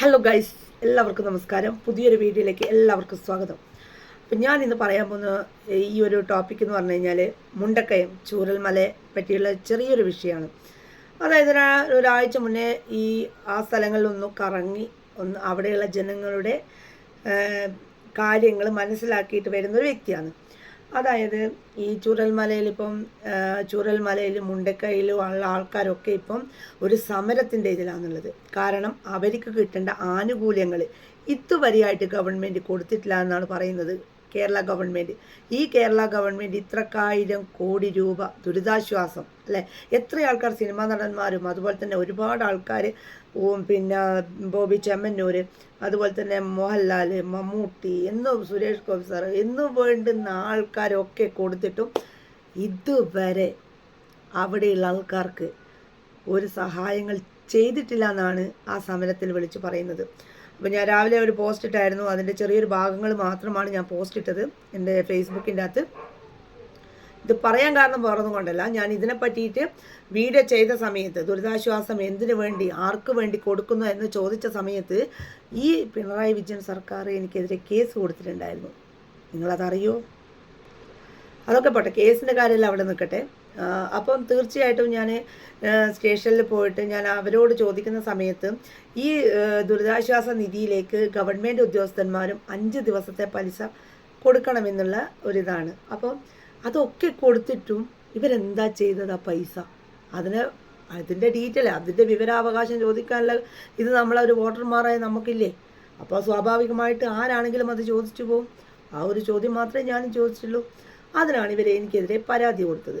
Hello guys എല്ലാവർക്കും നമസ്കാരം. പുതിയൊരു വീഡിയോയിലേക്ക് എല്ലാവർക്കും സ്വാഗതം. അപ്പം ഞാൻ ഇന്ന് പറയാൻ പോകുന്ന ഈ ഒരു ടോപ്പിക് എന്ന് പറഞ്ഞു കഴിഞ്ഞാൽ മുണ്ടക്കയം ചൂരൽമലയെ പറ്റിയുള്ള ചെറിയൊരു വിഷയമാണ്. അതായത് ഒരാഴ്ച മുന്നേ ഈ ആ സ്ഥലങ്ങളിലൊന്ന് കറങ്ങി ഒന്ന് അവിടെയുള്ള ജനങ്ങളുടെ കാര്യങ്ങൾ മനസ്സിലാക്കിയിട്ട് വരുന്ന ഒരു വ്യക്തിയാണ്. അതായത് ഈ ചൂരൽമലയിൽ ഇപ്പം മുണ്ടക്കയിലും ഉള്ള ആൾക്കാരൊക്കെ ഇപ്പം ഒരു സമരത്തിന്റെ ഇതിലാണുള്ളത്. കാരണം അവർക്ക് കിട്ടേണ്ട ആനുകൂല്യങ്ങൾ ഇതുവരെയായിട്ട് ഗവൺമെന്റ് കൊടുത്തിട്ടില്ല എന്നാണ് പറയുന്നത്. കേരള ഗവൺമെന്റ് ഈ കേരള ഗവൺമെന്റ് ഇത്രക്കായിരം കോടി രൂപ ദുരിതാശ്വാസം അല്ലേ? എത്ര ആൾക്കാർ സിനിമാ നടന്മാരും അതുപോലെ തന്നെ ഒരുപാട് ആൾക്കാർ പിന്നെ ബോബി ചെമ്മന്നൂർ അതുപോലെ തന്നെ മോഹൻലാൽ മമ്മൂട്ടി എന്നും സുരേഷ് ഗോപി സാർ എന്നും വേണ്ടുന്ന ആൾക്കാരൊക്കെ കൊടുത്തിട്ടും ഇതുവരെ അവിടെയുള്ള ആൾക്കാർക്ക് ഒരു സഹായങ്ങൾ ചെയ്തിട്ടില്ല എന്നാണ് ആ സമരത്തിൽ വിളിച്ചു പറയുന്നത്. ഞാൻ രാവിലെ ഒരു പോസ്റ്റ് ഇട്ടായിരുന്നു. അതിന്റെ ചെറിയൊരു ഭാഗങ്ങൾ മാത്രമാണ് ഞാൻ പോസ്റ്റ് ഇട്ടത് എന്റെ ഫേസ്ബുക്കിന്റെ അകത്ത്. ഇത് പറയാൻ കാരണം വേറൊന്നും കൊണ്ടല്ല. ഞാൻ ഇതിനെ പറ്റിയിട്ട് വീഡിയോ ചെയ്ത സമയത്ത് ദുരിതാശ്വാസം എന്തിനു വേണ്ടി ആർക്ക് വേണ്ടി കൊടുക്കുന്നു എന്ന് ചോദിച്ച സമയത്ത് ഈ പിണറായി വിജയൻ സർക്കാർ എനിക്കെതിരെ കേസ് കൊടുത്തിട്ടുണ്ടായിരുന്നു. നിങ്ങളതറിയോ? അതൊക്കെ പോട്ടെ കേസിന്റെ കാര്യമല്ല അവിടെ നിൽക്കട്ടെ. അപ്പം തീർച്ചയായിട്ടും ഞാൻ സ്റ്റേഷനിൽ പോയിട്ട് ഞാൻ അവരോട് ചോദിക്കുന്ന സമയത്ത് ഈ ദുരിതാശ്വാസ നിധിയിലേക്ക് ഗവൺമെന്റ് ഉദ്യോഗസ്ഥന്മാരും അഞ്ച് ദിവസത്തെ പലിശ കൊടുക്കണമെന്നുള്ള ഒരിതാണ്. അപ്പം അതൊക്കെ കൊടുത്തിട്ടും ഇവരെന്താ ചെയ്തത് ആ പൈസ? അതിന് അതിന്റെ ഡീറ്റെയിൽ അതിന്റെ വിവരാവകാശം ചോദിക്കാനുള്ള ഇത് നമ്മളൊരു വോട്ടർമാരായ നമുക്കില്ലേ? അപ്പോൾ സ്വാഭാവികമായിട്ട് ആരാണെങ്കിലും അത് ചോദിച്ചു പോകും ആ ഒരു ചോദ്യം മാത്രമേ ഞാനും ചോദിച്ചുള്ളൂ അതിനാണ് ഇവരെ എനിക്കെതിരെ പരാതി കൊടുത്തത്.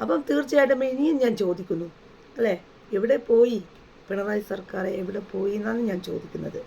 അപ്പം തീർച്ചയായിട്ടും ഇനിയും ഞാൻ ചോദിക്കുന്നു. അല്ലേ? എവിടെ പോയി? പിണറായി സർക്കാർ എവിടെ പോയി എന്നാണ് ഞാൻ ചോദിക്കുന്നത്.